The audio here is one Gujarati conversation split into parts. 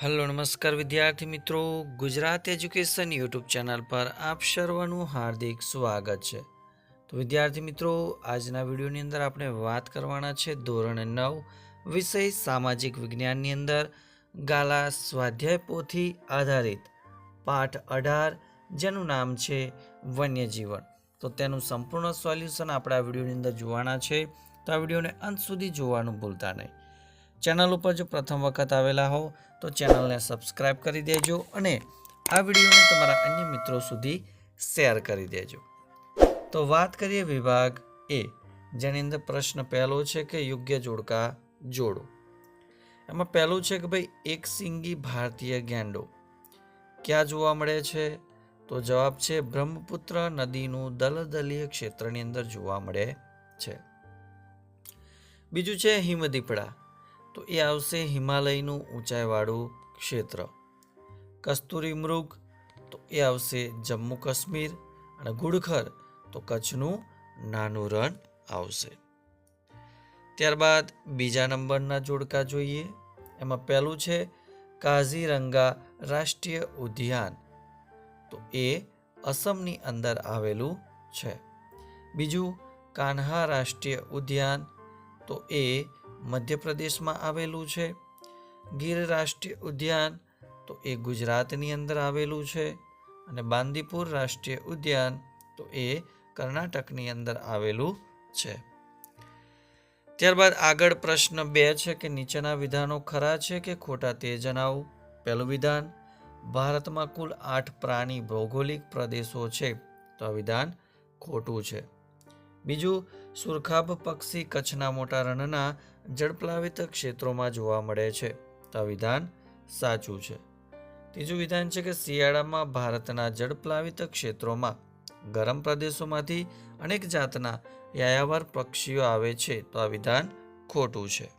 હેલો, નમસ્કાર વિદ્યાર્થી મિત્રો. ગુજરાત એજ્યુકેશન યુટ્યુબ ચેનલ પર આપ સર્વનું હાર્દિક સ્વાગત છે. તો વિદ્યાર્થી મિત્રો, આજના વિડીયોની અંદર આપણે વાત કરવાના છે ધોરણ નવ વિષય સામાજિક વિજ્ઞાનની અંદર. ગાલા સ્વાધ્યાય પોથી આધારિત પાઠ અઢાર, જેનું નામ છે વન્યજીવન. તો તેનું સંપૂર્ણ સોલ્યુશન આપણે આ વિડીયોની અંદર જોવાના છે. તો આ વિડીયોને અંત સુધી જોવાનું ભૂલતા નહીં. ચેનલ ઉપર જો પ્રથમ વખત આવેલા હો, તો ચેનલને સબસ્ક્રાઈબ કરી દેજો અને આ વિડીયોને તમારા અન્ય મિત્રો સુધી શેર કરી દેજો. તો વાત કરીએ વિભાગ એ, જેની અંદર પ્રશ્ન પહેલો છે કે યોગ્ય જોડકા જોડો. એમાં પહેલું છે કે ભાઈ, એક સિંગી ભારતીય ગેંડો. ક્યાં જોવા મળે છે? તો જવાબ છે, બ્રહ્મપુત્ર નદીનું દલદલીય ક્ષેત્રની અંદર જોવા મળે છે. બીજું છે હિમદીપડા. તો એ આવશે હિમાલયનું ઊંચાઈવાળું ક્ષેત્ર. કસ્તુરી મૃગ તો એ આવશે જમ્મુ કાશ્મીર અને ગુડખર તો કચ્છનું નાનું રણ આવશે. ત્યારબાદ બીજા નંબરના જોડકા જોઈએ. એમાં પહેલું છે કાઝીરંગા રાષ્ટ્રીય ઉદ્યાન. તો એ અસમની અંદર આવેલું છે. બીજું કાન્હા રાષ્ટ્રીય ઉદ્યાન. તો એ મધ્યપ્રદેશમાં આવેલું છે. ગીર રાષ્ટ્રીય ઉદ્યાન તો એ ગુજરાતની અંદર આવેલું છે અને બાંદીપુર રાષ્ટ્રીય ઉદ્યાન તો એ કર્ણાટકની અંદર આવેલું છે. ત્યારબાદ આગળ પ્રશ્ન બે છે કે નીચેના વિધાનો ખરા છે કે ખોટા તે જણાવું. પહેલું વિધાન, ભારતમાં કુલ આઠ પ્રાણી ભૌગોલિક પ્રદેશો છે તો આ વિધાન ખોટું છે. બીજું, સુરખાબ પક્ષી કચ્છના મોટા રણના જળપ્લાવિત ક્ષેત્રોમાં જોવા મળે છે. તો આ વિધાન સાચું છે. ત્રીજું વિધાન છે કે શિયાળામાં ભારતના જળપ્લાવિત ક્ષેત્રોમાં ગરમ પ્રદેશોમાંથી અનેક જાતના યાયાવર પક્ષીઓ આવે છે તો આ વિધાન ખોટું છે.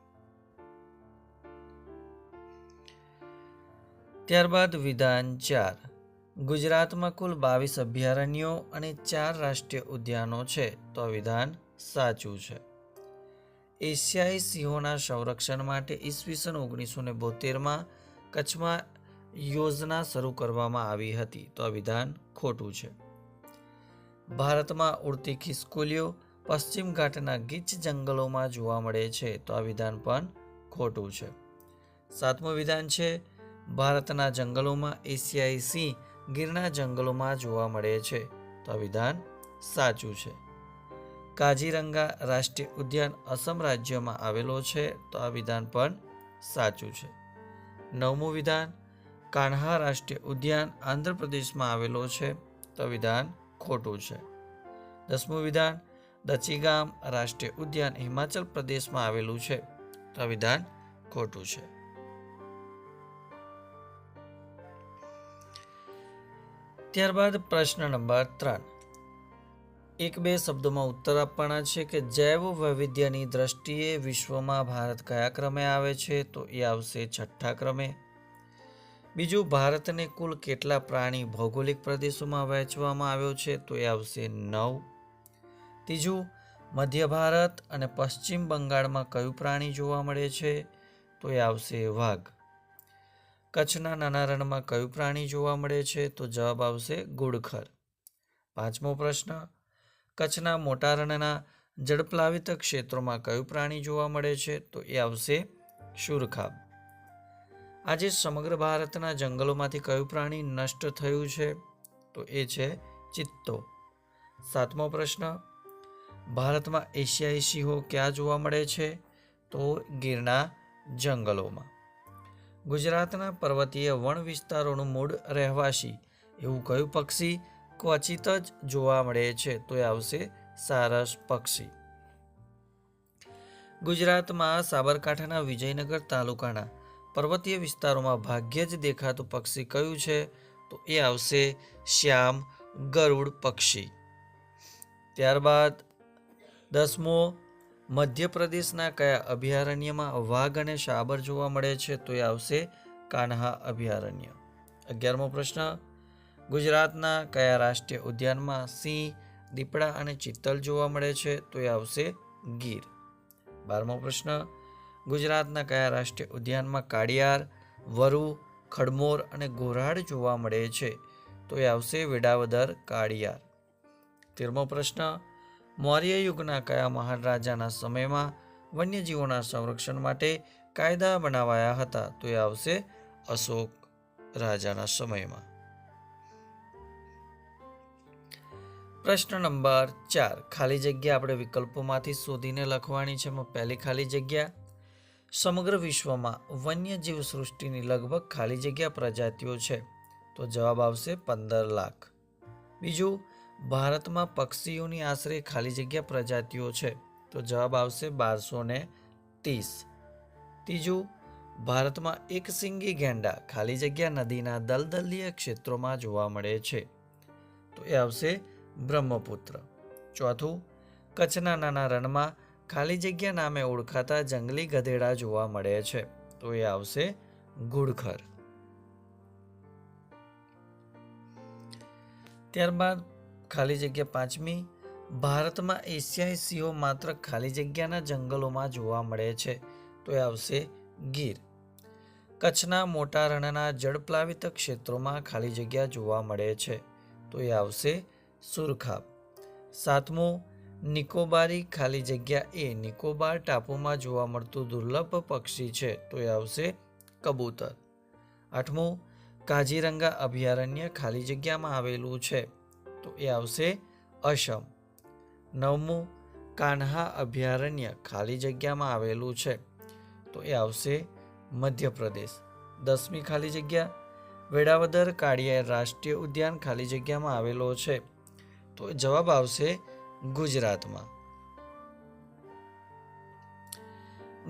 ત્યારબાદ વિધાન ચાર. ગુજરાતમાં કુલ બાવીસ અભયારણ્યો અને ચાર રાષ્ટ્રીય ઉદ્યાનો છે તો આ વિધાન સાચું છે. એશિયાઈ સિંહોના સંરક્ષણ માટે ઈસવીસન ઓગણીસો ને બોતેરમાં કચ્છમાં યોજના શરૂ કરવામાં આવી હતી. તો આ વિધાન ખોટું છે. ભારતમાં ઉડતી ખિસકોલીઓ પશ્ચિમ ઘાટના ગીચ જંગલોમાં જોવા મળે છે. તો આ વિધાન પણ ખોટું છે. સાતમું વિધાન છે, ભારતના જંગલોમાં એશિયાઈ સિંહ ગીરના જંગલોમાં જોવા મળે છે. તો આ વિધાન સાચું છે. કાજીરંગા રાષ્ટ્રીય ઉદ્યાન અસમ રાજ્યમાં આવેલો છે, તો આ વિધાન પણ સાચું છે. નવમું વિધાન, કાન્હા રાષ્ટ્રીય ઉદ્યાન આંધ્રપ્રદેશમાં આવેલો છે, તો વિધાન ખોટું છે. દસમું વિધાન, દચીગામ રાષ્ટ્રીય ઉદ્યાન હિમાચલ પ્રદેશમાં આવેલું છે, તો વિધાન ખોટું છે. ત્યારબાદ પ્રશ્ન નંબર ત્રણ. એક બે શબ્દોમાં ઉત્તર આપવાના છે કે જૈવ વૈવિધ્યની દ્રષ્ટિએ વિશ્વમાં ભારત કયા ક્રમે આવે છે તો એ આવશે છઠ્ઠા ક્રમે. બીજું, ભારતને કુલ કેટલા પ્રાણી ભૌગોલિક પ્રદેશોમાં વહેંચવામાં આવ્યો છે તો એ આવશે નવ. ત્રીજું, મધ્ય ભારત અને પશ્ચિમ બંગાળમાં કયું પ્રાણી જોવા મળે છે તો એ આવશે વાઘ. કચ્છના નાના રણમાં કયું પ્રાણી જોવા મળે છે તો જવાબ આવશે ગુડખર પાંચમો પ્રશ્ન કચ્છના મોટા રણના જળપ્લાવિત ક્ષેત્રોમાં કયું પ્રાણી જોવા મળે છે તો એ આવશે શુરખાબ. આજે સમગ્ર ભારતના જંગલોમાંથી કયું પ્રાણી નષ્ટ થયું છે તો એ છે ચિત્તો. સાતમો પ્રશ્ન, ભારતમાં એશિયાઈ સિંહો ક્યાં જોવા મળે છે તો ગીરના જંગલોમાં. ગુજરાતના પર્વતીય વન વિસ્તારોનું મૂળ રહેવાસી એવું કયું પક્ષી ક્વચિત જ જોવા મળે છે તો એ આવશે સારસ પક્ષી. ગુજરાતમાં સાબરકાંઠાના વિજયનગર તાલુકાના પર્વતીય વિસ્તારોમાં ભાગ્યે જ દેખાતું પક્ષી કયું છે તો એ આવશે શ્યામ ગરુડ પક્ષી. ત્યારબાદ દસમો, મધ્યપ્રદેશના કયા અભયારણ્યમાં વાઘ અને શાબર જોવા મળે છે તો એ આવશે કાન્હા અભયારણ્ય. અગિયારમો પ્રશ્ન ગુજરાતના કયા રાષ્ટ્રીય ઉદ્યાનમાં સિંહ, દીપડા અને ચિત્તલ જોવા મળે છે તો એ આવશે ગીર. બારમો પ્રશ્ન, ગુજરાતના કયા રાષ્ટ્રીય ઉદ્યાનમાં કાળિયાર, વરુ, ખડમોર અને ઘોરાડ જોવા મળે છે તો એ આવશે વેડાવદર કાળિયાર. તેરમો પ્રશ્ન, મૌર્ય યુગના કયા મહાન રાજાના સમયમાં વન્યજીવોના સંરક્ષણ માટે કાયદા બનાવાયા હતા તો એ આવશે અશોક રાજાના સમયમાં. પ્રશ્ન નંબર ચાર. ખાલી જગ્યા આપણે વિકલ્પોમાંથી શોધીને લખવાની છે. પહેલી ખાલી જગ્યા. સમગ્ર વિશ્વમાં વન્યજીવ સૃષ્ટિની લગભગ ખાલી જગ્યા પ્રજાતિઓ છે. તો જવાબ આવશે પંદર લાખ. બીજું, ભારતમાં પક્ષીઓની આશરે ખાલી જગ્યા પ્રજાતિઓ છે. તો જવાબ આવશે બારસો ને ત્રીસ. ત્રીજું, ભારતમાં એક સિંગી ગેંડા ખાલી જગ્યા નદીના દલદલીય ક્ષેત્રોમાં જોવા મળે છે. તો એ આવશે બ્રહ્મપુત્ર. ચોથું, કચ્છના નાના રણમાં ખાલી જગ્યા નામે ઓળખાતા જંગલી ગધેડા જોવા મળે છે. તો એ આવશે ગુડખર. ત્યારબાદ ખાલી જગ્યા પાંચમી, ભારતમાં એશિયાઈ સિંહો માત્ર ખાલી જગ્યાના જંગલોમાં જોવા મળે છે. તો એ આવશે ગીર. કચ્છના મોટા રણના જળપ્લાવિત ક્ષેત્રોમાં ખાલી જગ્યા જોવા મળે છે. તો એ આવશે સુરખાબ. સાતમું, નિકોબારી ખાલી જગ્યા એ નિકોબાર ટાપુમાં જોવા મળતું દુર્લભ પક્ષી છે તો એ આવશે કબૂતર. આઠમું કાજીરંગા અભયારણ્ય ખાલી જગ્યામાં આવેલું છે તો એ આવશે અસમ. નવમું, કાન્હા અભયારણ્ય ખાલી જગ્યામાં આવેલું છે તો એ આવશે મધ્યપ્રદેશ. દસમી ખાલી જગ્યા, વેળાવદર કાળિયા રાષ્ટ્રીય ઉદ્યાન ખાલી જગ્યામાં આવેલો છે તો જવાબ આવશે ગુજરાતમાં.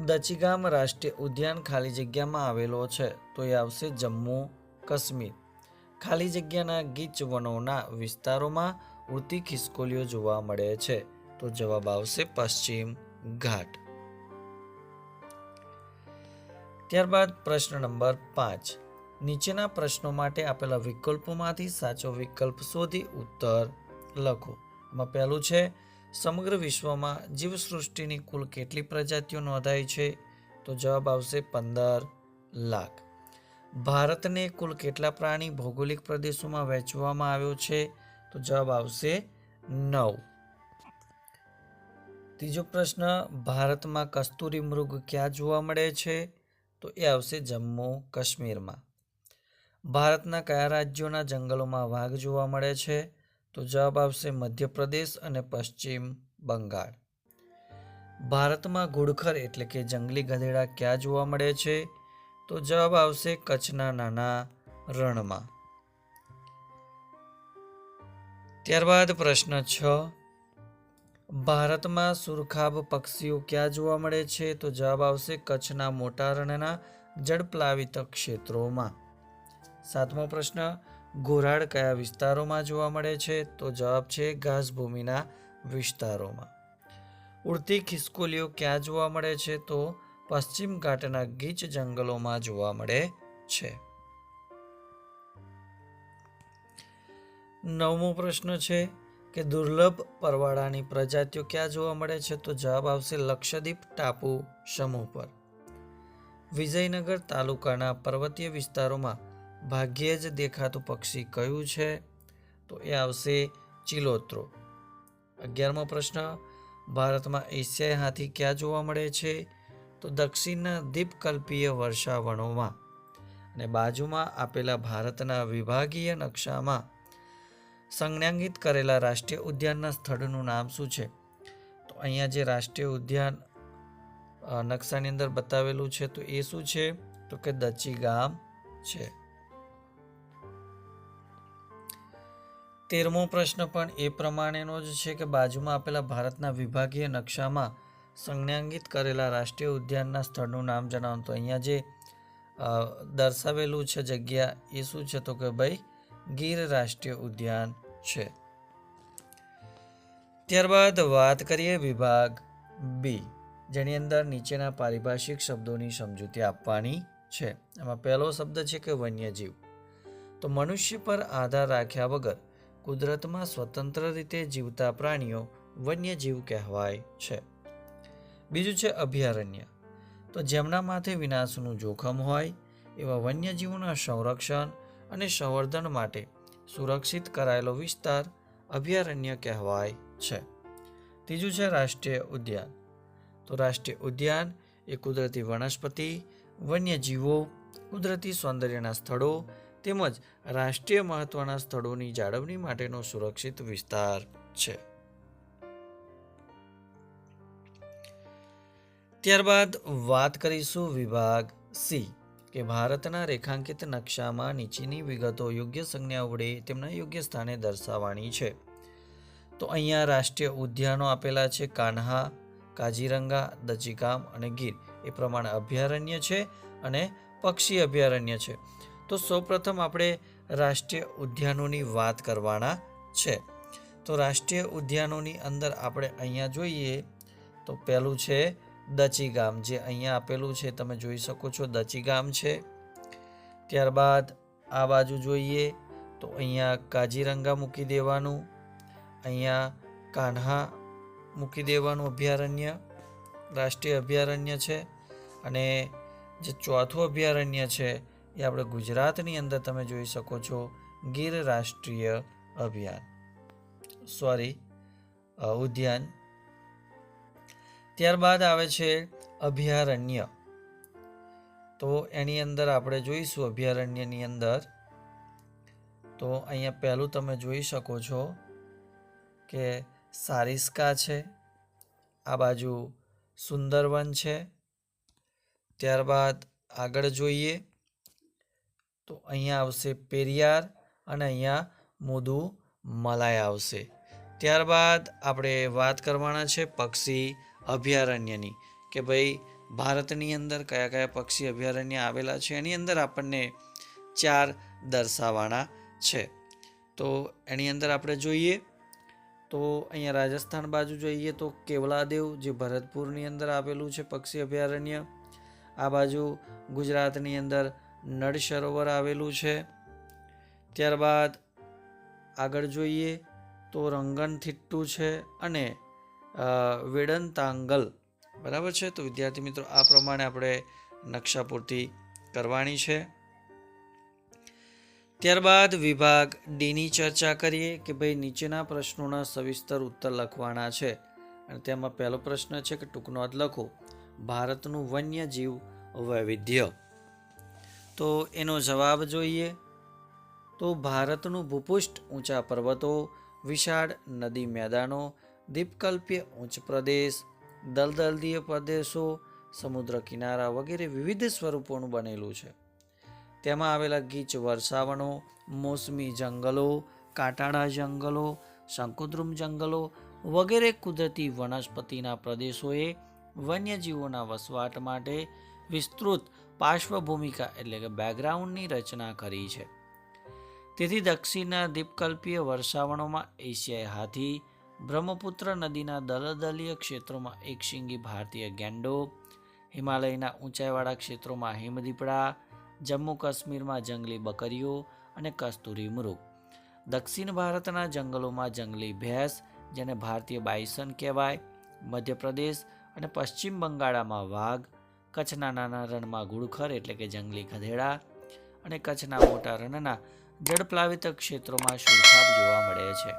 દચીગામ રાષ્ટ્રીય ઉદ્યાન ખાલી જગ્યામાં આવેલો છે, તો એ આવશે જમ્મુ કાશ્મીર. ખાલી જગ્યાના ગીચ વનોના વિસ્તારોમાં ઉડતી ખિસકોલીઓ જોવા મળે છે, તો જવાબ આવશે પશ્ચિમ ઘાટ. ત્યારબાદ પ્રશ્ન નંબર પાંચ. નીચેના પ્રશ્નો માટે આપેલા વિકલ્પોમાંથી સાચો વિકલ્પ શોધી ઉત્તર લખો. એમાં પહેલું છે, સમગ્ર વિશ્વમાં જીવસૃષ્ટિની કુલ કેટલી પ્રજાતિઓ નોંધાઈ છે? તો જવાબ આવશે પંદર લાખ. ભારતને કુલ કેટલા પ્રાણી ભૌગોલિક પ્રદેશોમાં વહેંચવામાં આવ્યો છે? તો જવાબ આવશે નવ. ત્રીજો પ્રશ્ન, ભારતમાં કસ્તુરી મૃગ ક્યાં જોવા મળે છે? તો એ આવશે જમ્મુ કાશ્મીરમાં. ભારતના કયા રાજ્યોના જંગલોમાં વાઘ જોવા મળે છે? તો જવાબ આવશે મધ્યપ્રદેશ અને પશ્ચિમ બંગાળ. ભારતમાં ઘુડખર એટલે કે જંગલી ગધેડા ક્યાં જોવા મળે છે? તો જવાબ આવશે કચ્છના નાના રણમાં. ત્યારબાદ પ્રશ્ન છ. ભારતમાં સુરખાબ પક્ષીઓ ક્યાં જોવા મળે છે? તો જવાબ આવશે કચ્છના મોટા રણના જળપ્લાવિત ક્ષેત્રોમાં. સાતમો પ્રશ્ન ઘોરાડ કયા વિસ્તારોમાં જોવા મળે છે? તો જવાબ છે ઘાસભૂમિના વિસ્તારોમાં. ઉડતી ખિસકોલીઓ ક્યાં જોવા મળે છે? તો પશ્ચિમ ઘાટના ગીચ જંગલોમાં જોવા મળે છે. નવમો પ્રશ્ન છે કે દુર્લભ પરવાળાની પ્રજાતિઓ ક્યાં જોવા મળે છે? તો જવાબ આવશે લક્ષદ્વીપ ટાપુ સમૂહ પર. વિજયનગર તાલુકાના પર્વતીય વિસ્તારોમાં ભાગ્યે જ દેખાતું પક્ષી કયું છે? તો એ આવશે ચિલોત્રો. અગિયારમો પ્રશ્ન, ભારતમાં એશિયાઈ હાથી ક્યાં જોવા મળે છે? તો દક્ષિણના દ્વીપકલ્પીય વર્ષાવણોમાં. અને બાજુમાં આપેલા ભારતના વિભાગીય નકશામાં સંજ્ઞાંકિત કરેલા રાષ્ટ્રીય ઉદ્યાનના સ્થળનું નામ શું છે? તો અહીંયા જે રાષ્ટ્રીય ઉદ્યાન નકશાની અંદર બતાવેલું છે, તો એ શું છે? તો કે દચી ગામ છે. તેરમો પ્રશ્ન પણ એ પ્રમાણેનો જ છે કે બાજુમાં આપેલા ભારતના વિભાગીય નકશામાં સંજ્ઞાંકિત કરેલા રાષ્ટ્રીય ઉદ્યાનના સ્થળનું નામ જણાવો. તો અહીંયા જે દર્શાવેલું છે જગ્યા એ શું છે? તો કે ભાઈ, ગીર રાષ્ટ્રીય ઉદ્યાન છે. ત્યારબાદ વાત કરીએ વિભાગ બી, જેની અંદર નીચેના પારિભાષિક શબ્દોની સમજૂતી આપવાની છે. એમાં પહેલો શબ્દ છે કે વન્યજીવ. તો મનુષ્ય પર આધાર રાખ્યા વગર કુદરતમાં સ્વતંત્ર રીતે જીવતા પ્રાણીઓ વન્યજીવ કહેવાય છે. બીજું છે અભયારણ્ય. તો જેમના માથે વિનાશનું જોખમ હોય, એવા વન્યજીવોના સંરક્ષણ અને સંવર્ધન માટે સુરક્ષિત કરાયેલો વિસ્તાર અભયારણ્ય કહેવાય છે. ત્રીજું છે રાષ્ટ્રીય ઉદ્યાન. તો રાષ્ટ્રીય ઉદ્યાન એ કુદરતી વનસ્પતિ, વન્યજીવો, કુદરતી સૌંદર્યના સ્થળો તેમજ રાષ્ટ્રીય મહત્વના સ્થળોની જાળવણી માટેનો સુરક્ષિત વિસ્તાર છે. ત્યારબાદ વાત કરીશું વિભાગ સી, કે ભારતના રેખાંકિત નકશામાં નીચેની વિગતો યોગ્ય સંજ્ઞા વડે તેમના યોગ્ય સ્થાને દર્શાવવાની છે. તો અહીંયા રાષ્ટ્રીય ઉદ્યાનો આપેલા છે કાન્હા કાજીરંગા દચીકામ અને ગીર. એ પ્રમાણે અભયારણ્ય છે અને પક્ષી અભયારણ્ય છે. તો સૌપ્રથમ આપણે રાષ્ટ્રીય ઉદ્યાનોની વાત કરવાના છે. તો રાષ્ટ્રીય ઉદ્યાનોની અંદર આપણે અહીંયા જોઈએ તો પહેલું છે દચી ગામ જે અહીંયા આપેલું છે, તમે જોઈ શકો છો દચી ગામ છે. ત્યારબાદ આ બાજુ જોઈએ તો અહીંયા કાજીરંગા મૂકી દેવાનું, અહીંયા કાન્હા મૂકી દેવાનું અભયારણ્ય, રાષ્ટ્રીય અભયારણ્ય છે અને જે ચોથું અભયારણ્ય છે એ આપણે ગુજરાતની અંદર તમે જોઈ શકો છો ગીર રાષ્ટ્રીય અભિયાન. સોરી ઉદ્યાન. ત્યારબાદ આવે છે અભયારણ્ય. તો એની અંદર આપણે જોઈશું અભયારણ્યની અંદર. તો અહીંયા પહેલું તમે જોઈ શકો છો કે સારિસ્કા છે, આ બાજુ સુંદરવન છે. ત્યારબાદ આગળ જોઈએ તો અહીંયા આવશે પેરિયાર અને અહીંયા મુદુ મલાય આવશે. ત્યારબાદ આપણે વાત કરવાના છે પક્ષી અભયારણ્યની કે ભાઈ ભારતની અંદર કયા કયા પક્ષી અભયારણ્ય આવેલા છે એની અંદર આપણને ચાર દર્શાવવાના છે. તો એની અંદર આપણે જોઈએ તો અહીંયા રાજસ્થાન બાજુ જોઈએ તો કેવલાદેવ જે ભરતપુરની અંદર આવેલું છે પક્ષી અભયારણ્ય. આ બાજુ ગુજરાતની અંદર નળ સરોવર આવેલું છે. ત્યારબાદ આગળ જોઈએ તો રંગનથિટ્ટુ છે અને વેડનતાંગલ. બરાબર છે? તો વિદ્યાર્થી મિત્રો, આ પ્રમાણે આપણે નકશા પૂર્તિ કરવાની છે. ત્યારબાદ વિભાગ ડીની ચર્ચા કરીએ કે ભાઈ નીચેના પ્રશ્નોના સવિસ્તર ઉત્તર લખવાના છે. અને તેમાં પહેલો પ્રશ્ન છે કે ટૂંકનોંધ લખો. ભારતનું વન્યજીવ વૈવિધ્ય. તો એનો જવાબ જોઈએ. તો ભારતનું ભૂપૃષ્ઠ ઊંચા પર્વતો, વિશાળ નદી મેદાનો, દ્વીપકલ્પીય ઉચ્ચ પ્રદેશ, દલદલદીય પ્રદેશો, સમુદ્ર કિનારા વગેરે વિવિધ સ્વરૂપોનું બનેલું છે. તેમાં આવેલા ગીચ વર્ષાવનો મોસમી જંગલો, કાંટાળા જંગલો, શંકુદ્રુમ જંગલો વગેરે કુદરતી વનસ્પતિના પ્રદેશોએ વન્યજીવોના વસવાટ માટે વિસ્તૃત પાર્શ્વભૂમિકા, એટલે કે બેકગ્રાઉન્ડની રચના કરી છે. તેથી દક્ષિણના દ્વીપકલ્પીય વર્ષાવણોમાં એશિયાઈ હાથી, બ્રહ્મપુત્ર નદીના દલદલીય ક્ષેત્રોમાં એકશિંગી ભારતીય ગેંડો, હિમાલયના ઊંચાઈવાળા ક્ષેત્રોમાં હિમદીપડા જમ્મુ કાશ્મીરમાં જંગલી બકરીઓ અને કસ્તુરી મૃગ. દક્ષિણ ભારતના જંગલોમાં જંગલી ભેંસ, જેને ભારતીય બાયસન કહેવાય, મધ્યપ્રદેશ અને પશ્ચિમ બંગાળમાં વાઘ કચ્છના નાના રણમાં ગુડખર એટલે કે જંગલી ગધેડા અને કચ્છના મોટા રણના જળપ્લાવિત ક્ષેત્રોમાં શુરખાબ જોવા મળે છે.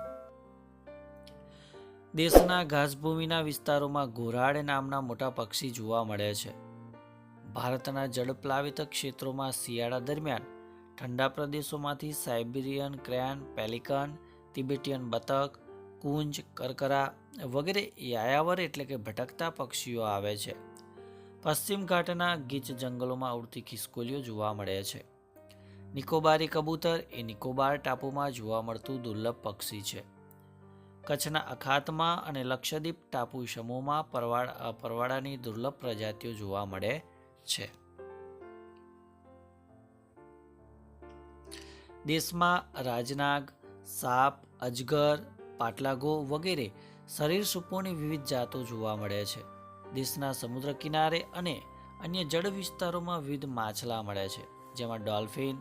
દેશના ઘાસભૂમિના વિસ્તારોમાં ઘોરાડ નામના મોટા પક્ષી જોવા મળે છે. ભારતના જળપ્લાવિત ક્ષેત્રોમાં શિયાળા દરમિયાન ઠંડા પ્રદેશોમાંથી સાઇબિરિયન ક્રેન, પેલિકન, તિબેટિયન બતક, કુંજ, કરકરા વગેરે યાયાવર એટલે કે ભટકતા પક્ષીઓ આવે છે. પશ્ચિમ ઘાટના ગીચ જંગલોમાં ઉડતી ખિસકોલીઓ જોવા મળે છે. નિકોબારી કબૂતર એ નિકોબાર ટાપુમાં જોવા મળતું દુર્લભ પક્ષી છે. કચ્છના અખાતમાં અને લક્ષદ્વીપ ટાપુ સમૂહમાં પરવાડા પરવાડાની દુર્લભ પ્રજાતિઓ જોવા મળે છે. દેશમાં રાજનાગ, સાપ, અજગર, પાટલાગો વગેરે શરીર સૂપોની વિવિધ જાતો જોવા મળે છે. દેશના સમુદ્ર કિનારે અને અન્ય જળ વિસ્તારોમાં વિવિધ માછલા મળે છે, જેમાં ડોલ્ફિન,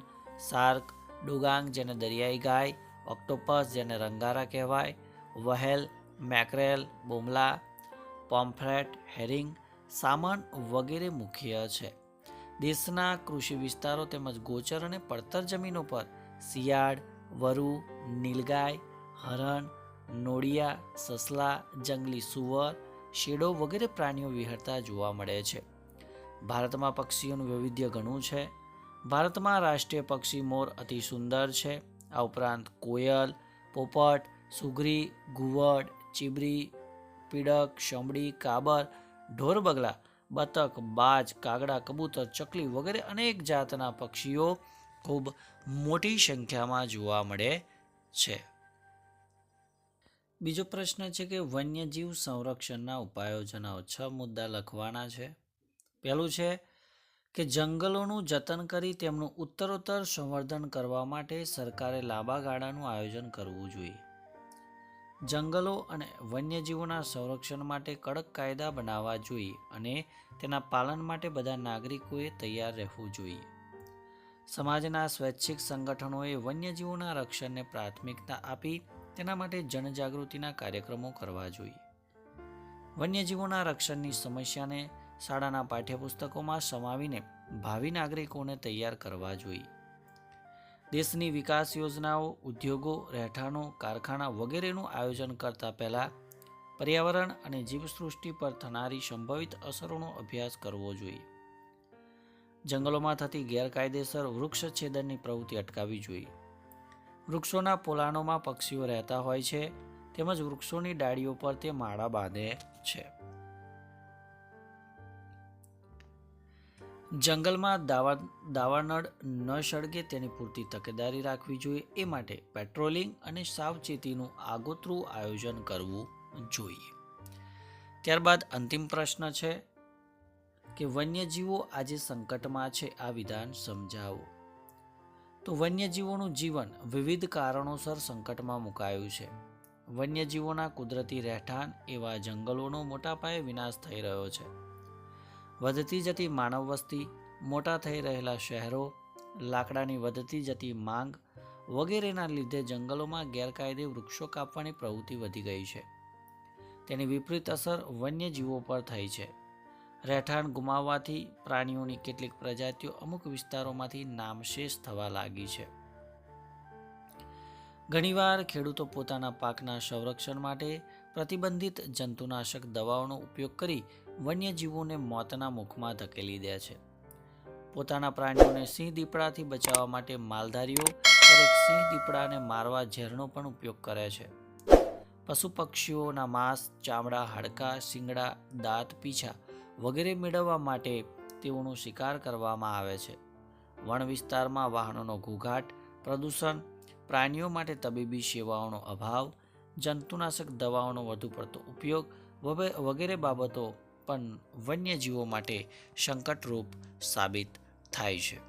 શાર્ક, ડુગાંગ જેને દરિયાઈ ગાય, ઓક્ટોપસ જેને રંગારા કહેવાય, વહેલ, મેક્રેલ, બોમલા, પોમ્ફ્રેટ, હેરિંગ, સામાન વગેરે મુખ્ય છે. દેશના કૃષિ વિસ્તારો તેમજ ગોચર અને પડતર જમીનો પર શિયાળ, વરુ, નીલગાય, હરણ, નોળિયા, સસલા, જંગલી સુવર શેડો વગેરે પ્રાણીઓ વિહરતા જોવા મળે છે. ભારતમાં પક્ષીઓનું વૈવિધ્ય ઘણું છે. ભારતમાં રાષ્ટ્રીય પક્ષી મોર અતિ સુંદર છે. આ ઉપરાંત કોયલ, પોપટ, સુગરી, ઘુવડ, ચીબરી, પીડક, શમડી, કાબર ઢોરબગલા બતક, બાજ, કાગડા, કબૂતર, ચકલી વગેરે અનેક જાતના પક્ષીઓ ખૂબ મોટી સંખ્યામાં જોવા મળે છે. બીજો પ્રશ્ન છે કે વન્યજીવ સંરક્ષણના ઉપાયો જણાવો છ મુદ્દા લખવાના છે. પહેલું છે કે જંગલોનું જતન કરી તેમનું ઉત્તરોત્તર સંવર્ધન કરવા માટે સરકારે લાંબા ગાળાનું આયોજન કરવું જોઈએ. જંગલો અને વન્યજીવોના સંરક્ષણ માટે કડક કાયદા બનાવવા જોઈએ અને તેના પાલન માટે બધા નાગરિકોએ તૈયાર રહેવું જોઈએ. સમાજના સ્વૈચ્છિક સંગઠનોએ વન્યજીવોના રક્ષણને પ્રાથમિકતા આપી તેના માટે જનજાગૃતિના કાર્યક્રમો કરવા જોઈએ. વન્યજીવોના રક્ષણની સમસ્યાને શાળાના પાઠ્યપુસ્તકોમાં સમાવીને ભાવિ નાગરિકોને તૈયાર કરવા જોઈએ. દેશની વિકાસ યોજનાઓ, ઉદ્યોગો, રહેઠાણો, કારખાના વગેરેનું આયોજન કરતા પહેલા પર્યાવરણ અને જીવસૃષ્ટિ પર થનારી સંભવિત અસરોનો અભ્યાસ કરવો જોઈએ. જંગલોમાં થતી ગેરકાયદેસર વૃક્ષ છેદનની પ્રવૃત્તિ અટકાવવી જોઈએ. વૃક્ષોના પોલાણોમાં પક્ષીઓ રહેતા હોય છે, તેમજ વૃક્ષોની ડાળીઓ પર તે માળા બાંધે છે. જંગલમાં દાવા, દાવાનળ ન સળગે તેની પૂરતી તકેદારી રાખવી જોઈએ, એ માટે પેટ્રોલિંગ અને સાવચેતીનું આગોતરું આયોજન કરવું જોઈએ. ત્યારબાદ અંતિમ પ્રશ્ન છે કે વન્યજીવો આજે સંકટમાં છે, આ વિધાન સમજાવો. તો વન્યજીવોનું જીવન વિવિધ કારણોસર સંકટમાં મુકાયું છે. વન્યજીવોના કુદરતી રહેઠાણ એવા જંગલોનો મોટા પાયે વિનાશ થઈ રહ્યો છે. વધતી જતી માનવ વસ્તી, મોટા થઈ રહેલા શહેરો, લાકડાની વધતી જતી માંગ વગેરેના લીધે જંગલોમાં ગેરકાયદે વૃક્ષો કાપવાની પ્રવૃત્તિ વધી ગઈ છે. તેની વિપરીત અસર વન્યજીવો પર થઈ છે. રહેઠાણ ગુમાવવાથી પ્રાણીઓની કેટલીક પ્રજાતિઓ અમુક વિસ્તારોમાંથી નામશેષ થવા લાગી છે. ઘણીવાર ખેડૂતો પોતાના પાકના સંરક્ષણ માટે પ્રતિબંધિત જંતુનાશક દવાઓનો ઉપયોગ કરી વન્યજીવોને મોતના મુખમાં ધકેલી દે છે. પોતાના પ્રાણીઓને સિંહ દીપડાથી બચાવવા માટે માલધારીઓ ક્યારેક સિંહ દીપડાને મારવા ઝેરનો પણ ઉપયોગ કરે છે. પશુ પક્ષીઓના માંસ, ચામડા, હાડકાં, શિંગડા, દાંત, પીછા વગેરે મેળવવા માટે તેઓનો શિકાર કરવામાં આવે છે. વન વિસ્તારમાં વાહનોનો ઘોઘાટ, પ્રદૂષણ, પ્રાણીઓ માટે તબીબી સેવાઓનો અભાવ, જંતુનાશક દવાઓનો વધુ પડતો ઉપયોગ વગે- વગેરે બાબતો પણ વન્યજીવો માટે સંકટરૂપ સાબિત થાય છે.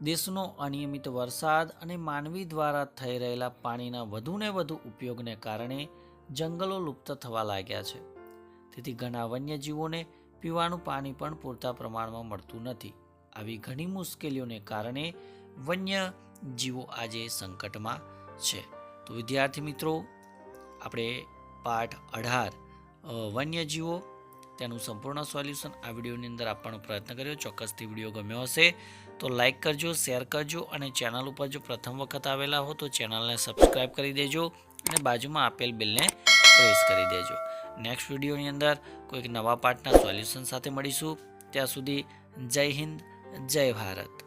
દેશનો અનિયમિત વરસાદ અને માનવી દ્વારા થઈ રહેલા પાણીના વધુને વધુ ઉપયોગને કારણે જંગલો લુપ્ત થવા લાગ્યા છે. તેથી ઘણા વન્યજીવોને પીવાનું પાણી પણ પૂરતા પ્રમાણમાં મળતું નથી. આવી ઘણી મુશ્કેલીઓને કારણે વન્ય જીવો આજે સંકટમાં છે. તો વિદ્યાર્થી મિત્રો, આપણે પાઠ અઢાર વન્યજીવો તેનું સંપૂર્ણ સોલ્યુશન આ વિડીયોની અંદર આપવાનો પ્રયત્ન કર્યો. ચોક્કસથી વીડિયો ગમ્યો હશે તો લાઇક કરજો, શેર કરજો અને ચેનલ ઉપર જો પ્રથમ વખત આવેલા હો તો ચેનલને સબસ્ક્રાઈબ કરી દેજો અને બાજુમાં આપેલ બિલને પ્રેસ કરી દેજો. નેક્સ્ટ વિડીયોની અંદર કોઈક નવા પાઠના સોલ્યુશન સાથે મળીશું. ત્યાં સુધી જય હિન્દ, જય ભારત.